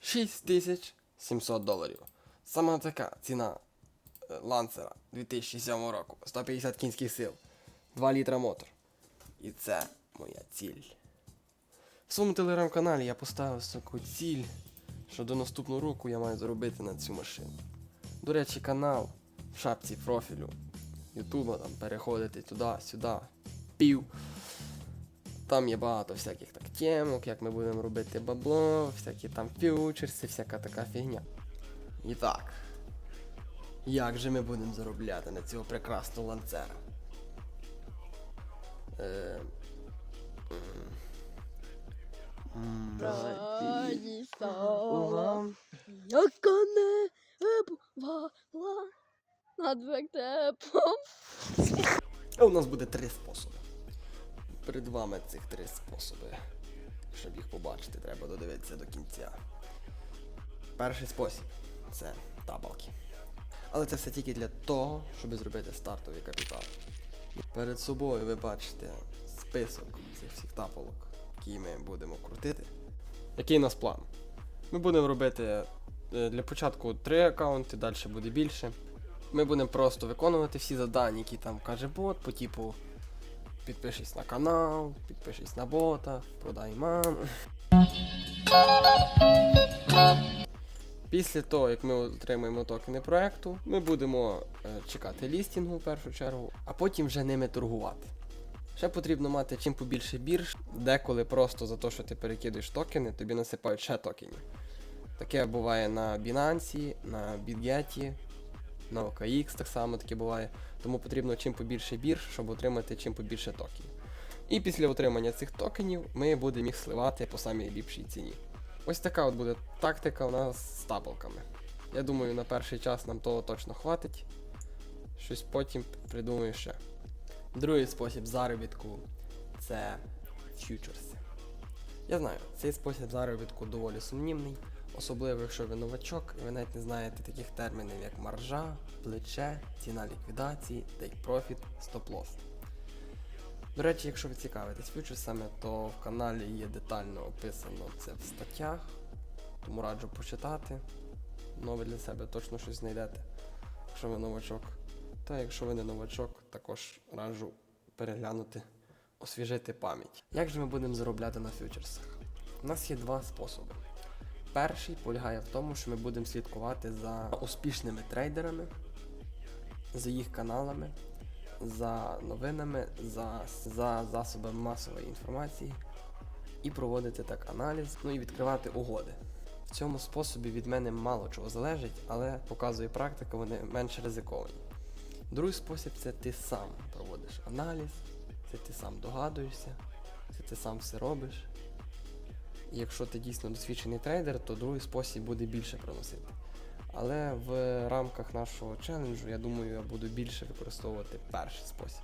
6700 доларів. Саме така ціна е, ланцера 2007 року. 150 кінських сил, 2 літра мотор. І це моя ціль. В своєму телеграм-каналі я поставив таку ціль, що до наступного року я маю заробити на цю машину. До речі, канал в шапці профілю Ютуба, там переходити туди-сюди, пів. Там є багато всяких так темок, як ми будемо робити бабло, всякі там фьючерси, всяка така фігня. І так. Як же ми будемо заробляти на цього прекрасного ланцера? Е, м, м, Раді стала, яка не бувала над вертепом. А у нас буде три способи. Перед вами цих три способи. Щоб їх побачити, треба додивитися до кінця. Перший спосіб це табалки. Але це все тільки для того, щоб зробити стартовий капітал. Перед собою ви бачите список цих всіх тапалок, які ми будемо крутити. Який у нас план? Ми будемо робити е, для початку три аккаунти, далі буде більше. Ми будемо просто виконувати всі завдання, які там каже бот, по типу підпишись на канал, підпишись на бота, продай маму. Після того, як ми отримаємо токени проекту, ми будемо е, чекати лістінгу в першу чергу, а потім вже ними торгувати. Ще потрібно мати чим побільше бірж, деколи просто за те, що ти перекидуєш токени, тобі насипають ще токенів. Таке буває на Binance, на BitGet, на OKX так само таке буває. Тому потрібно чим побільше бірж, щоб отримати чим побільше токенів. І після отримання цих токенів ми будемо їх сливати по самій ліпшій ціні. Ось така от буде тактика у нас з тапалками. Я думаю, на перший час нам того точно хватить. Щось потім придумаю ще. Другий спосіб заробітку це фьючерси. Я знаю, цей спосіб заробітку доволі сумнівний, особливо якщо ви новачок і ви навіть не знаєте таких термінів, як маржа, плече, ціна ліквідації, take profit, stop-loss. До речі, якщо ви цікавитесь фьючерсами, то в каналі є детально описано це в статтях, тому раджу почитати. Ви для себе точно щось знайдете, якщо ви новачок. Та якщо ви не новачок, також раджу переглянути, освіжити пам'ять. Як же ми будемо заробляти на фьючерсах? У нас є два способи. Перший полягає в тому, що ми будемо слідкувати за успішними трейдерами, за їх каналами, за новинами, за, за засобами масової інформації і проводити так аналіз, ну і відкривати угоди. В цьому способі від мене мало чого залежить, але показує практика, вони менш ризиковані. Другий спосіб це ти сам проводиш аналіз, це ти сам догадуєшся, це ти сам все робиш. Якщо ти дійсно досвідчений трейдер, то другий спосіб буде більше приносити. Але в рамках нашого челенджу, я думаю, я буду більше використовувати перший спосіб.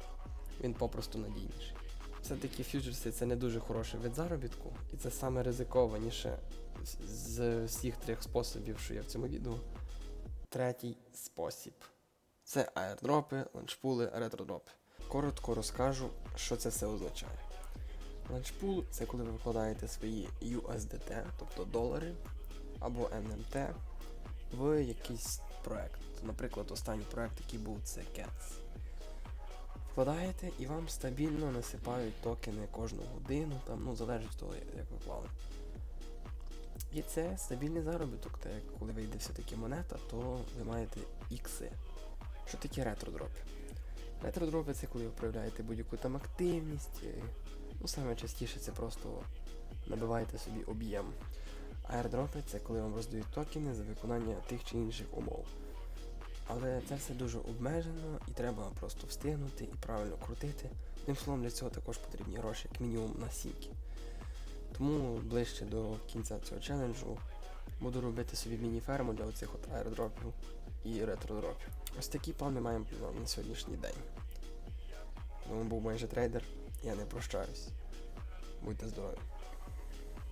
Він попросту надійніший. Все-таки фьючерси це не дуже хороший вид заробітку, і це саме ризикованіше з всіх трьох способів, що є в цьому відео. Третій спосіб. Це аердропи, ланчпули, ретродропи. Коротко розкажу, що це все означає. Ланчпул це коли ви викладаєте свої USDT, тобто долари або NMT, в якийсь проект. Наприклад, останній проект, який був, це Cats. Вкладаєте і вам стабільно насипають токени кожну годину, там, ну, залежить від того, як ви клали. І це стабільний заробіток, так як коли вийде все-таки монета, то ви маєте ікси. Що таке ретродропи? Ретродропи це коли ви проявляєте будь-яку там активність. Ну, саме частіше це просто набиваєте собі об'єм. Аердропи це коли вам роздають токени за виконання тих чи інших умов. Але це все дуже обмежено і треба просто встигнути і правильно крутити. Тим словом, для цього також потрібні гроші, як мінімум на сімки. Тому ближче до кінця цього челенджу буду робити собі міні-ферму для оцих от аеродропів і ретродропів. Ось такі плани маємо на- сьогоднішній день. З вами був майже трейдер. Я не прощаюсь. Будьте здорові.